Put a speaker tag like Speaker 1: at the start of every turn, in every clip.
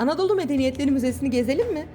Speaker 1: Anadolu Medeniyetleri Müzesi'ni gezelim mi?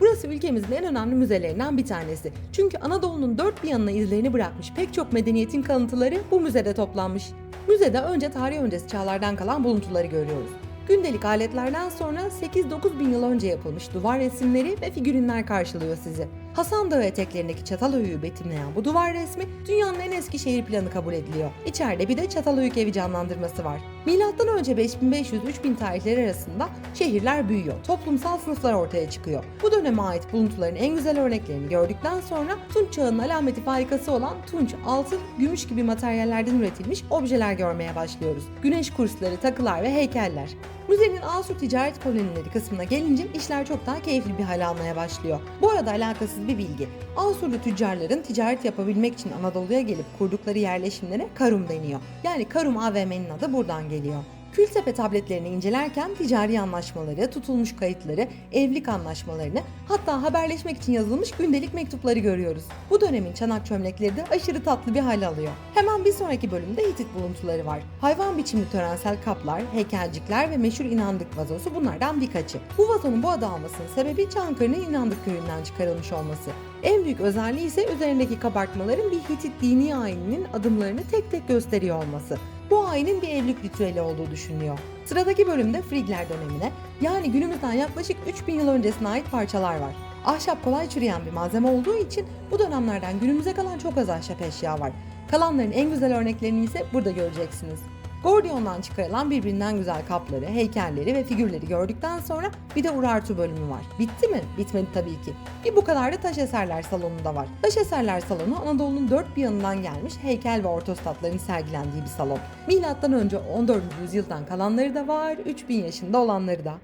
Speaker 1: Burası ülkemizin en önemli müzelerinden bir tanesi. Çünkü Anadolu'nun dört bir yanına izlerini bırakmış pek çok medeniyetin kalıntıları bu müzede toplanmış. Müzede önce tarih öncesi çağlardan kalan buluntuları görüyoruz. Gündelik aletlerden sonra 8-9 bin yıl önce yapılmış duvar resimleri ve figürinler karşılıyor sizi. Hasan Dağı eteklerindeki Çatalhöyük'ü betimleyen bu duvar resmi dünyanın en eski şehir planı kabul ediliyor. İçeride bir de Çatalhöyük evi canlandırması var. Milattan önce 5500-3000 tarihleri arasında şehirler büyüyor, toplumsal sınıflar ortaya çıkıyor. Bu döneme ait buluntuların en güzel örneklerini gördükten sonra Tunç çağının alameti farikası olan tunç, altın, gümüş gibi materyallerden üretilmiş objeler görmeye başlıyoruz. Güneş kursları, takılar ve heykeller. Müzenin Asur ticaret kolonileri kısmına gelince işler çok daha keyifli bir hal almaya başlıyor. Bu arada alakasız bir bilgi. Asurlu tüccarların ticaret yapabilmek için Anadolu'ya gelip kurdukları yerleşimlere Karum deniyor. Yani Karum AVM'nin adı buradan geliyor. Kültepe tabletlerini incelerken ticari anlaşmaları, tutulmuş kayıtları, evlilik anlaşmalarını hatta haberleşmek için yazılmış gündelik mektupları görüyoruz. Bu dönemin çanak çömlekleri de aşırı tatlı bir hal alıyor. Hemen bir sonraki bölümde Hitit buluntuları var. Hayvan biçimli törensel kaplar, heykelcikler ve meşhur inandık vazosu bunlardan birkaçı. Bu vazonun bu adı almasının sebebi Çankırı'nın inandık köyünden çıkarılmış olması. En büyük özelliği ise üzerindeki kabartmaların bir Hitit dini ayininin adımlarını tek tek gösteriyor olması. Bu ayinin bir evlilik ritüeli olduğu düşünülüyor. Sıradaki bölümde Frigler dönemine yani günümüzden yaklaşık 3000 yıl öncesine ait parçalar var. Ahşap kolay çürüyen bir malzeme olduğu için bu dönemlerden günümüze kalan çok az ahşap eşya var. Kalanların en güzel örneklerini ise burada göreceksiniz. Gordion'dan çıkarılan birbirinden güzel kapları, heykelleri ve figürleri gördükten sonra bir de Urartu bölümü var. Bitti mi? Bitmedi tabii ki. Bir bu kadar da taş eserler salonunda var. Taş eserler salonu Anadolu'nun dört bir yanından gelmiş heykel ve ortostatların sergilendiği bir salon. Milattan önce 14. yüzyıldan kalanları da var, 3000 yaşında olanları da.